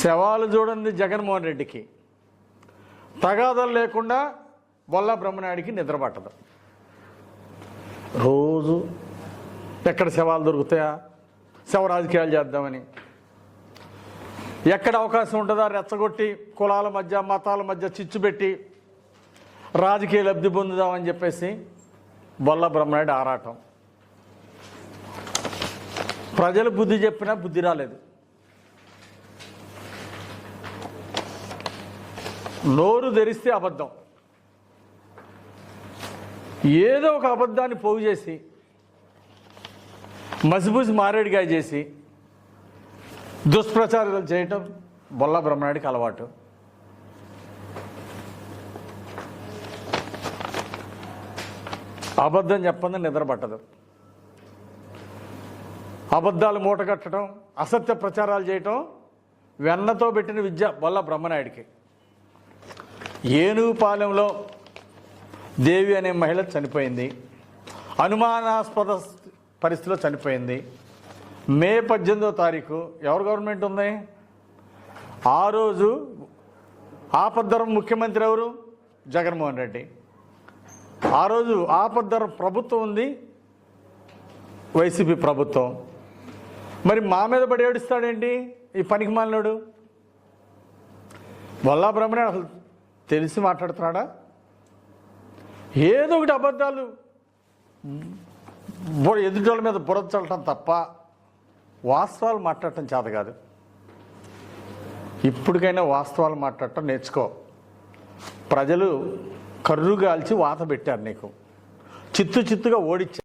శవాలు చూడండి జగన్మోహన్ రెడ్డికి. తగాదలు లేకుండా బొల్ల బ్రహ్మనాయుడికి నిద్ర పట్టదు. రోజు ఎక్కడ శవాలు దొరుకుతాయా? శవ రాజకీయాలు చేద్దామని. ఎక్కడ అవకాశం ఉంటుందా? రెచ్చగొట్టి కులాల మధ్య మతాల మధ్య చిచ్చు పెట్టి రాజకీయ లబ్ధి పొందుదామని చెప్పేసి బొల్ల బ్రహ్మనాయుడు ఆరాటం. ప్రజలు బుద్ధి చెప్పినా బుద్ధి రాలేదు. నోరు ధరిస్తే అబద్ధం. ఏదో ఒక అబద్ధాన్ని పోగు చేసి మసిబూసి మారేడుగా చేసి దుష్ప్రచారాలు చేయటం బొల్ల బ్రహ్మనాయుడికి అలవాటు. అబద్ధం చెప్పంది నిద్ర పట్టదు. అబద్ధాలు మూటగట్టడం అసత్య ప్రచారాలు చేయటం వెన్నతో పెట్టిన విద్య బొల్ల బ్రహ్మనాయుడికి. ఏనుగుపాలెంలో దేవి అనే మహిళ చనిపోయింది. అనుమానాస్పద పరిస్థితిలో చనిపోయింది. మే పద్దెనిమిదో తారీఖు ఎవరు గవర్నమెంట్ ఉంది? ఆ రోజు ఆపద్దరం ముఖ్యమంత్రి ఎవరు? జగన్మోహన్ రెడ్డి. ఆ రోజు ఆపద్దరం ప్రభుత్వం ఉంది. వైసీపీ ప్రభుత్వం. మరి మా మీద పడి ఏడుస్తాడేంటి? ఈ పనికి మాలినాడు? వల్లా బ్రహ్మణ్య అసలు తెలిసి మాట్లాడుతున్నాడా? ఏదో ఒకటి అబద్ధాలు. బుర్ర ఎదుటోళ్ళ మీద బురద చల్లటం తప్ప వాస్తవాలు మాట్లాడటం చేత కాదు. ఇప్పటికైనా వాస్తవాలు మాట్లాడటం నేర్చుకో. ప్రజలు కర్రుగాల్చి వాత పెట్టారు నీకు. చిత్తు చిత్తుగా ఓడిచ్చారు.